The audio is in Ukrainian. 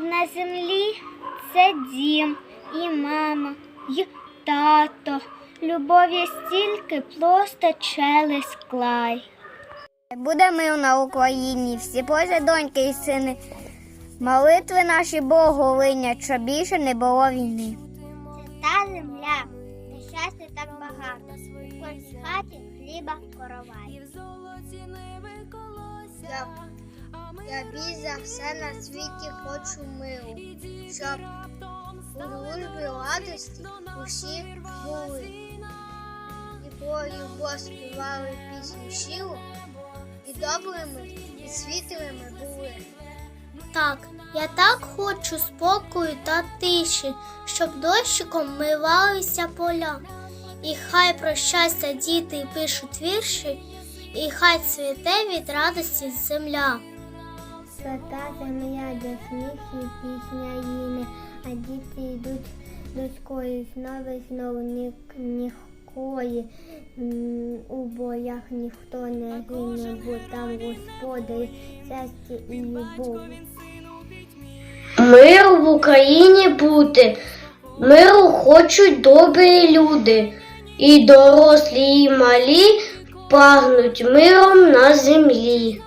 на землі це дім і мама, і тато. Любові стільки просто через склай. Буде мир на Україні, всі Божі доньки і сини. Молитви наші Богу линять, щоб більше не було війни. Це та земля, де щастя так багато. В кожній хаті хліба коровай. Я, я більш за все на світі хочу миру, щоб у дружбі радості усі були. І про любов співали пісню щиру, і добрими, і світлими були. Так, я так хочу спокою та тиші, щоб дощиком мивалися поля. І хай про щастя діти пишуть вірші, і хай цвіте від радості земля. Свята земля, де сміх і пісня їне, а діти йдуть до школи знову і знову ні, нікої. У боях ніхто не гине, бо там Господи, щастя і любов. Мир в Україні бути, миру хочуть добрі люди, і дорослі, і малі прагнуть миром на землі.